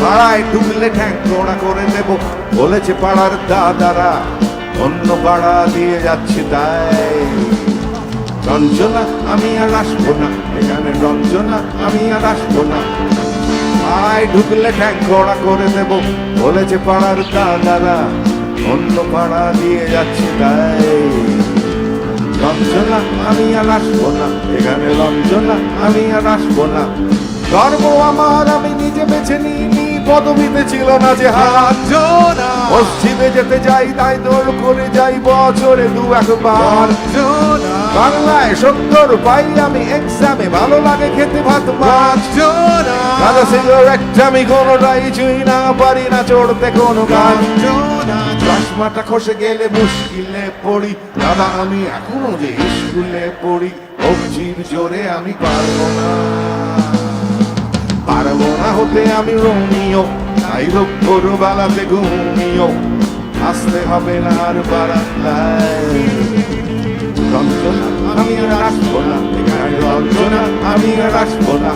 পাড়ায় ঢুকলে ঠ্যাং গোড়া করে দেব বলেছে পাড়ার দাদারা, অন্য পাড়া দিয়ে যাচ্ছে তাই। রঞ্জনা, আমি আর আসব না। এখানে রঞ্জনা, আমি আর আসব না। পাড়ায় ঢুকলে ঠ্যাং গোড়া করে দেব বলেছে পাড়ার দাদারা, অন্য পাড়া দিয়ে যাচ্ছে তাই। রঞ্জনা, আমি আর আসব না। এখানে রঞ্জনা, আমি আর আসব না। ধর্ম আমার, আমি নিজে বেছে নিইনি। পদবিতে ছিল না যে হাত মসজিদে যেতে যাই, তাই দৌড় করে যাই বছরে দু একবার। বাংলায় সত্তর পাই আমি এক্সামে ভালো লাগে খেতে ভাত মাছ। দাদা সিগারেট আমি কোনোটাই ছুঁই না, পারি না চড়তে কোনো গান। চশমাটা খসে গেলে মুশকিলে পড়ি। দাদা, আমি এখনও যে স্কুলে পড়ি কবজির জোরে আমি পারব না। পারব না হতে আমি রোমিও। তাই রোগ বেলাতে ঘুমিও। আসতে হবে না আর বারান্দায়। রঞ্জনা আমি আর আসব না। এখানে রঞ্জনা আমি আর আসব না।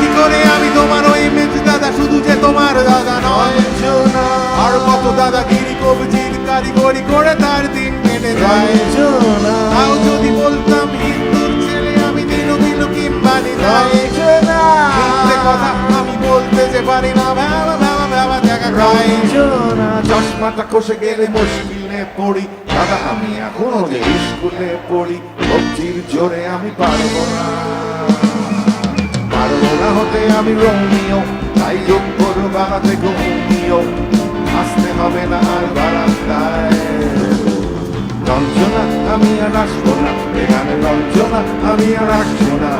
কি করে? আমি তোমার ওই মেজ দাদা শুধু যে তোমার দাদা নয়। আর কত দাদাগিরি কবজির কারিগরি করে তার দিন কেটে যায়। তাও যদি বলতাম হিন্দুর ছেলে আমি দিন দিন কিম্বানি কথা আমি বলতে যে পারি না ভাবা ভাবা ভাবা দেখা খাই চশমাটা কষে গেলে মুশকিলে পড়ি। দাদা আমি এখনও যে স্কুলে পড়ি কবজির জোরে আমি পারব না। পারব না হতে আমি রোমিও, তাই যোগ করো বাড়াতে ঘুমিও। আসতে হবে না আর বারান্দায়। রঞ্জনা, আমি আর আসব না। এখানে আমি আর আসব না।